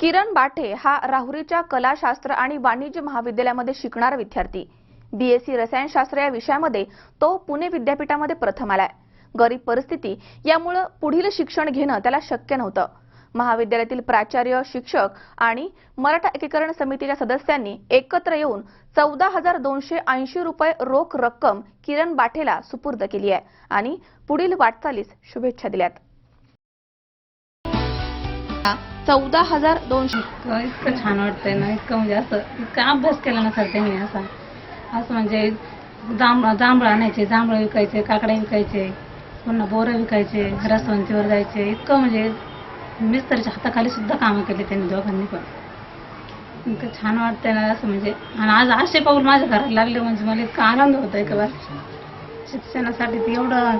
किरण बाठे हा राहुरीच्या कलाशास्त्र आणि वाणिज्य महाविद्यालयामध्ये शिकणारा विद्यार्थी. बीएससी रसायनशास्त्र या विषयामध्ये तो पुणे विद्यापीठामध्ये प्रथम आलाय. गरीब परिस्थिती यामुळं पुढील शिक्षण घेणं त्याला शक्य नव्हतं. महाविद्यालयातील प्राचार्य शिक्षक आणि मराठा एकीकरण समितीच्या सदस्यांनी एकत्र येऊन चौदा हजार दोनशे ऐंशी रुपये रोख रक्कम किरण बाठेला सुपूर्द केली आहे आणि पुढील वाटचालीस शुभेच्छा दिल्यात. चौदा हजार दोनशे. इतकं छान वाटतंय ना इतकं म्हणजे असं इतका अभ्यास केला ना सर त्यांनी असा. असं म्हणजे जांभ जांभळं आणायचे जांभळं विकायचे काकड्या विकायचे पुन्हा बोरं विकायचे रसवंतीवर जायचे. इतकं म्हणजे मिस्त्रीच्या हाताखाली सुद्धा कामं केली त्यांनी दोघांनी पण. इतकं छान वाटतंय ना असं म्हणजे. आणि आज असे पाऊल माझ्या घरात लागले म्हणजे मला इतका आनंद होतोय का बस. शिक्षणासाठी ते एवढं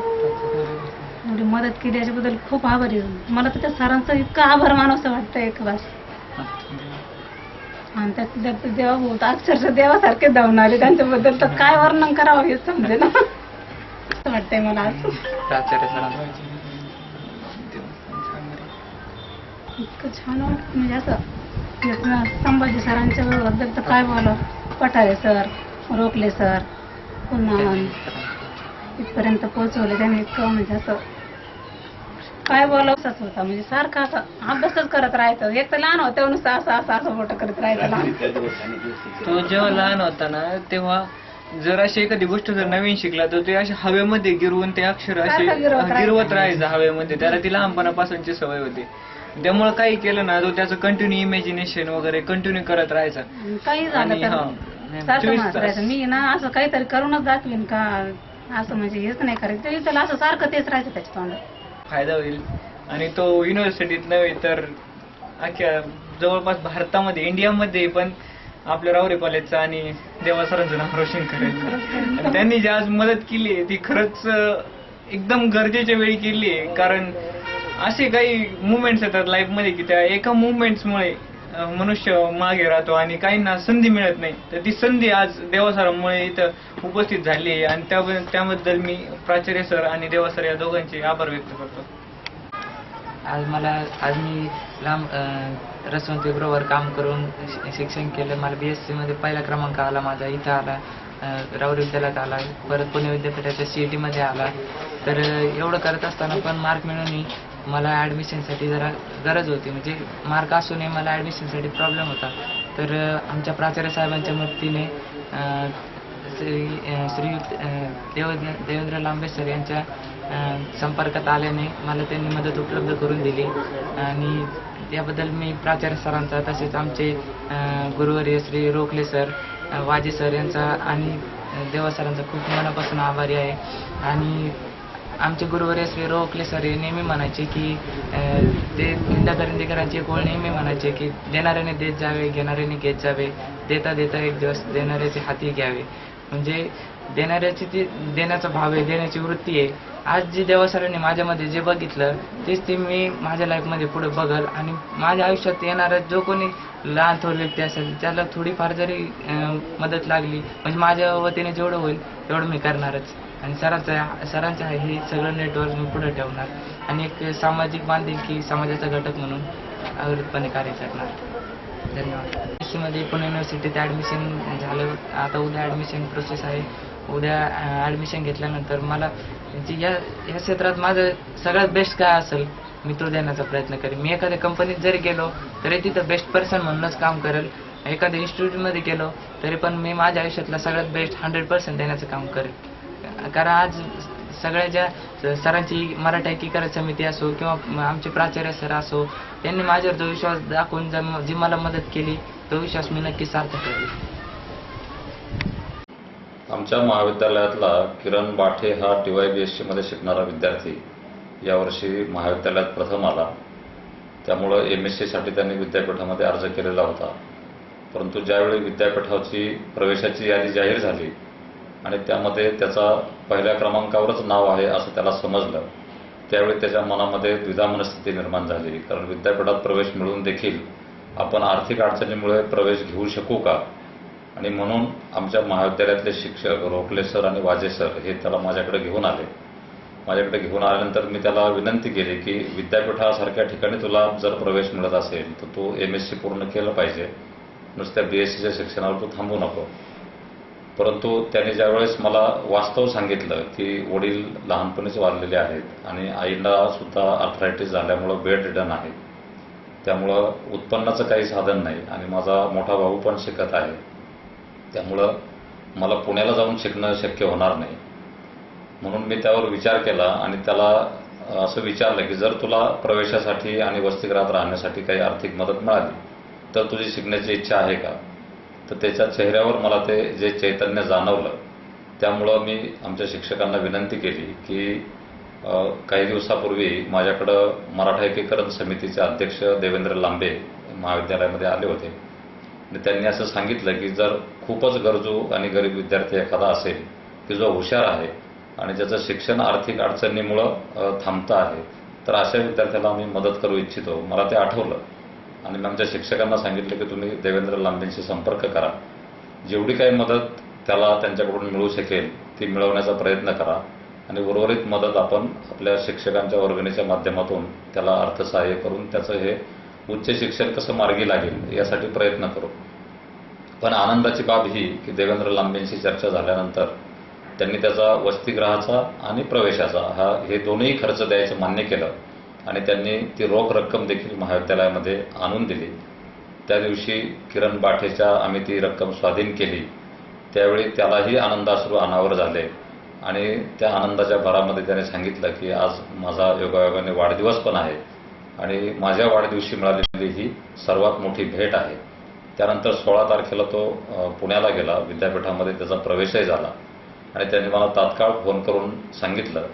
एवढी मदत केली याच्याबद्दल खूप आभारी आहे. मला तर त्या सरांचं इतकं आभार मानवसं वाटतं एक बस आणि त्यात देवा बोलत अक्षरशः देवासारखे धावून आले. त्यांच्याबद्दल तर काय वर्णन करावं हे समजे ना. असं वाटतंय मला आज. प्राचार्य सरांना इतकं छान वाटतं म्हणजे असं तेच ना, संभाजी सरांच्या बद्दल तर काय बोला पठारे सर रोकले सर पुन्हा इथपर्यंत पोहोचवले. त्यांनी इतकं म्हणजे असं काय बोलावंच होता म्हणजे सारखं असं अभ्यासच करत राहायचं. एक तर लहान होतं नुसतं असं असं असं मोठं करत राहायचं लहान. तो जेव्हा लहान होता ना तेव्हा जर अशी एखादी गोष्ट जर नवीन शिकला तर ते असे हवेमध्ये गिरवून ते अक्षर असे सारखं गिरवत राहायचं. गिरवत राहायचं हवेमध्ये. त्याला ती लहानपणापासूनची सवय होती. त्यामुळे काही केलं ना तो त्याचं कंटिन्यू इमॅजिनेशन वगैरे कंटिन्यू करत राहायचा. काही झालं आणि तर सारखं चोवीस म्हणत तास. राहायचं. मी ना असं काहीतरी करूनच दाखवीन का असं म्हणजे हेच नाही करायचं. तरी त्याला असं सारखं तेच राहायचं त्याच्या तोंडात. फायदा होईल. आणि तो युनिव्हर्सिटीत नव्हे तर अख्ख्या जवळपास भारतामध्ये इंडियामध्ये पण आपल्या रावरे कॉलेजचा आणि देवा सरांचं नाव रोशन करेल त्यांनी जी आज मदत केली ती खरंच एकदम गरजेच्या वेळी केली आहे. कारण असे काही मुवमेंट्स येतात लाईफमध्ये की त्या एका मुवमेंट्समुळे मनुष्य मागे राहतो आणि काहींना संधी मिळत नाही. तर ती संधी आज देवासरांमुळे इथं उपस्थित झाली आहे आणि त्याबद्दल त्याबद्दल मी प्राचार्य सर आणि देवासर या दोघांचे आभार व्यक्त करतो. आज मला आज मी लांब रसवंत विग्रोवर काम करून शिक्षण केलं. मला बी एस सीमध्ये पहिला क्रमांक आला माझा इथं आला राऊर विद्यालयात आला परत पुणे विद्यापीठाच्या सी ई टीमध्ये आला. तर एवढं करत असताना पण मार्क मिळून मला ॲडमिशनसाठी जरा गरज होती. म्हणजे मार्क असूनही मला ॲडमिशनसाठी प्रॉब्लेम होता. तर आमच्या प्राचार्य साहेबांच्या मदतीने श्री श्रीयुक्त श्रीयुत देव देवेंद्र लांबे सर यांच्या संपर्कात आल्याने मला त्यांनी मदत उपलब्ध करून दिली. आणि त्याबद्दल मी प्राचार्य सरांचा तसेच आमचे गुरुवर्य श्री रोखले सर वाजे सर यांचा आणि देवा सरांचा खूप मनापासून आभारी आहे. आणि आमचे गुरुवर्य श्री रोखले सर हे नेहमी म्हणायचे की ते निंदा करंदीकरांचे एक नेहमी म्हणायचे की देणाऱ्याने देत जावे घेणाऱ्याने घेत जावे देता देता एक दिवस देणाऱ्याचे हाती घ्यावे. म्हणजे देणाऱ्याची ती देण्याचा भाव आहे देण्याची वृत्ती आहे. आज जे देवासरांनी माझ्यामध्ये जे बघितलं तेच ते मी माझ्या लाईफमध्ये पुढे बघल आणि माझ्या आयुष्यात येणारा जो कोणी लहान थोर व्यक्ती असेल त्याला थोडीफार जरी मदत लागली म्हणजे माझ्या वतीने जेवढं होईल तेवढं मी करणारच. आणि सरांचं सरांचं आहे हे सगळं नेटवर्क मी पुढे ठेवणार. आणि एक सामाजिक बांधिलकी समाजाचा घटक म्हणून अवृतपणे कार्य करणार. धन्यवाद. एस सीमध्ये पुणे युनिव्हर्सिटीत ॲडमिशन झालं. आता उद्या ॲडमिशन प्रोसेस आहे. उद्या ॲडमिशन घेतल्यानंतर मला जी या या क्षेत्रात माझं सगळ्यात बेस्ट काय असेल मी तो देण्याचा प्रयत्न करेन. मी एखाद्या कंपनीत जरी गेलो तरी तिथं बेस्ट पर्सन म्हणूनच काम करेल. एखाद्या इन्स्टिट्यूटमध्ये गेलो तरी पण मी माझ्या आयुष्यातला सगळ्यात बेस्ट हंड्रेड पर्सेंट देण्याचं काम करेन. कारण आज सगळ्या ज्या सरांची मराठा एकीकरण समिती असो किंवा आमचे प्राचार्य सर असो त्यांनी माझ्यावर जो विश्वास दाखवून जी मला मदत केली तो विश्वास मी नक्की सार्थक करेल आमच्या महाविद्यालयातला किरण बाठे हा टी वाय बी एस सीमध्ये शिकणारा विद्यार्थी. यावर्षी महाविद्यालयात प्रथम आला. त्यामुळं एम एस सीसाठी त्यांनी विद्यापीठामध्ये अर्ज केलेला होता. परंतु ज्यावेळी विद्यापीठाची प्रवेशाची यादी जाहीर झाली आणि त्यामध्ये त्याचा पहिल्या क्रमांकावरच नाव आहे असं त्याला समजलं. त्यावेळी त्याच्या मनामध्ये द्विधा मनस्थिती निर्माण झाली. कारण विद्यापीठात प्रवेश मिळून देखील आपण आर्थिक अडचणीमुळे प्रवेश घेऊ शकू का? आणि म्हणून आमच्या महाविद्यालयातले शिक्षक रोखले सर आणि वाजे सर हे त्याला माझ्याकडे घेऊन आले. माझ्याकडे घेऊन आल्यानंतर मी त्याला विनंती केली की विद्यापीठासारख्या ठिकाणी तुला जर प्रवेश मिळत असेल तर तू एम एस सी पूर्ण केलं पाहिजे. नुसत्या बी एस सीच्या शिक्षणावर तू थांबू नको. परंतु त्याने ज्यावेळेस मला वास्तव सांगितलं की वडील लहानपणीच वाढलेले आहेत आणि आईला सुद्धा अर्थरायटिस झाल्यामुळं बेड रिडन आहे त्यामुळं उत्पन्नाचं काही साधन नाही आणि माझा मोठा भाऊ पण शिकत आहे. त्यामुळं मला पुण्याला जाऊन शिकणं शक्य होणार नाही. म्हणून मी त्यावर विचार केला आणि त्याला असं विचारलं की जर तुला प्रवेशासाठी आणि वसतिगृहात राहण्यासाठी काही आर्थिक मदत मिळाली तर तुझी शिकण्याची इच्छा आहे का? तर त्याच्या चेहऱ्यावर मला ते जे चैतन्य जाणवलं त्यामुळं मी आमच्या शिक्षकांना विनंती केली की काही दिवसापूर्वी माझ्याकडं मराठा एकीकरण समितीचे अध्यक्ष देवेंद्र लांबे महाविद्यालयामध्ये आले होते. आणि त्यांनी असं सांगितलं की जर खूपच गरजू आणि गरीब विद्यार्थी एखादा असेल की जो हुशार आहे आणि ज्याचं शिक्षण आर्थिक अडचणीमुळं थांबतं आहे तर अशा विद्यार्थ्याला आम्ही मदत करू इच्छितो. मला ते आठवलं. आणि आमच्या शिक्षकांना सांगितलं की तुम्ही देवेंद्र लांबेंशी संपर्क करा जेवढी काही मदत त्याला त्यांच्याकडून मिळू शकेल ती मिळवण्याचा प्रयत्न करा. आणि उर्वरित मदत आपण आपल्या शिक्षकांच्या वर्गणीच्या माध्यमातून त्याला अर्थसहाय्य करून त्याचं हे उच्च शिक्षण कसं मार्गी लागेल यासाठी प्रयत्न करू. पण आनंदाची बाब ही की देवेंद्र लांबेंशी चर्चा झाल्यानंतर त्यांनी त्याचा वसतिगृहाचा आणि प्रवेशाचा हा हे दोन्ही खर्च द्यायचं मान्य केलं. आणि त्यांनी ती रोख रक्कम देखील महाविद्यालयामध्ये आणून दिली. त्या दिवशी किरण बाठेच्या आम्ही ती रक्कम स्वाधीन केली. त्यावेळी त्यालाही आनंदाश्रू अनावर झाले. आणि त्या आनंदाच्या भरामध्ये त्याने सांगितलं की आज माझा योगायोगाने वाढदिवस पण आहे आणि माझ्या वाढदिवशी मिळालेली ही सर्वात मोठी भेट आहे. त्यानंतर सोळा तारखेला तो पुण्याला गेला. विद्यापीठामध्ये त्याचा प्रवेशही झाला. आणि त्यांनी मला तात्काळ फोन करून सांगितलं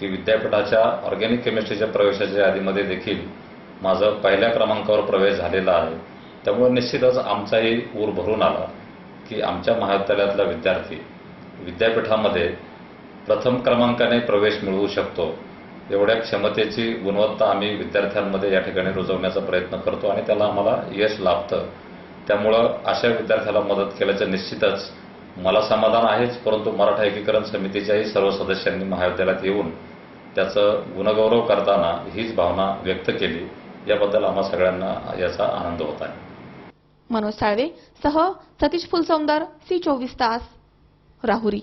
की विद्यापीठाच्या ऑर्गॅनिक केमिस्ट्रीच्या प्रवेशाच्या यादीमध्ये देखील माझं पहिल्या क्रमांकावर प्रवेश झालेला आहे. त्यामुळे निश्चितच आमचाही ऊर भरून आला की आमच्या महाविद्यालयातला विद्यार्थी विद्यापीठामध्ये प्रथम क्रमांकाने प्रवेश मिळवू शकतो. एवढ्या क्षमतेची गुणवत्ता आम्ही विद्यार्थ्यांमध्ये या ठिकाणी रुजवण्याचा प्रयत्न करतो आणि त्याला आम्हाला यश लाभतं. त्यामुळं अशा विद्यार्थ्याला मदत केल्याचं निश्चितच मला समाधान आहेच परंतु मराठा एकीकरण समितीच्याही सर्व सदस्यांनी महाविद्यालयात येऊन त्याचं गुणगौरव करताना हीच भावना व्यक्त केली. याबद्दल आम्हा सगळ्यांना याचा आनंद होत आहे. मनोज साळवे सह सतीश फुलसौंदर सी चोवीस तास राहुरी.